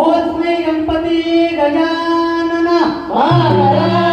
ओस्मै Ganpati Gajanan Maharaj